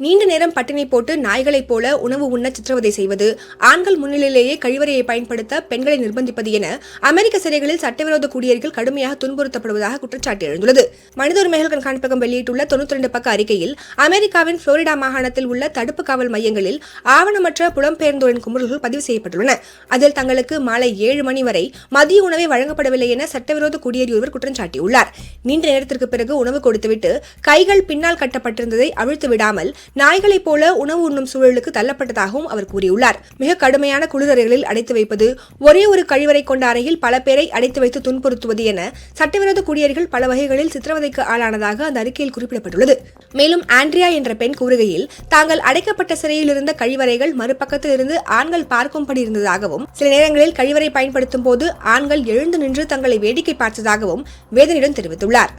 நீண்ட நேரம் பட்டினி போட்டு நாய்களைப் போல உணவு உண்ண சித்திரவதை செய்வது ஆண்கள் முன்னிலையிலேயே கழிவறையை பயன்படுத்த பெண்களை நிர்பந்திப்பது என அமெரிக்க சிறைகளில் சட்டவிரோத குடியேறிகள் கடுமையாக துன்புறுத்தப்படுவதாக குற்றச்சாட்டு எழுந்துள்ளது. மனித உரிமைகள் கண்காணிப்பகம் வெளியிட்டுள்ள தொண்ணூத்தி ரெண்டு பக்க அறிக்கையில் அமெரிக்காவின் புளோரிடா மாகாணத்தில் உள்ள தடுப்பு காவல் மையங்களில் ஆவணமற்ற புலம்பெயர்ந்தோரின் குமுறல்கள் பதிவு செய்யப்பட்டுள்ளன. அதில் தங்களுக்கு மாலை ஏழு மணி வரை மதிய உணவை வழங்கப்படவில்லை என சட்டவிரோத குடியேறி ஒருவர் குற்றம் சாட்டியுள்ளார் நீண்ட நேரத்திற்கு பிறகு உணவு கொடுத்துவிட்டு கைகள் பின்னால் கட்டப்பட்டிருந்ததை அவிழ்த்து விடாமல் நாய்களைப் போல உணவு உண்ணும் சூழலுக்கு தள்ளப்பட்டதாகவும் அவர் கூறியுள்ளார். மிக கடுமையான குளிரறைகளில் அடைத்து வைப்பது ஒரே ஒரு கழிவறை கொண்ட அறையில் பல பேரை அடைத்து வைத்து துன்புறுத்துவது என சட்டவிரோத குடியேறிகள் பல வகைகளில் சித்திரவதைக்கு ஆளானதாக அந்த அறிக்கையில் குறிப்பிடப்பட்டுள்ளது. மேலும் ஆண்ட்ரியா என்ற பெண் கூறுகையில் தாங்கள் அடைக்கப்பட்ட சிறையில் இருந்த கழிவறைகள் மறுபக்கத்தில் இருந்து ஆண்கள் பார்க்கும்படி இருந்ததாகவும் சில நேரங்களில் கழிவறை பயன்படுத்தும் போது ஆண்கள் எழுந்து நின்று தங்களை வேடிக்கை பார்த்ததாகவும் வேதனையுடன் தெரிவித்துள்ளார்.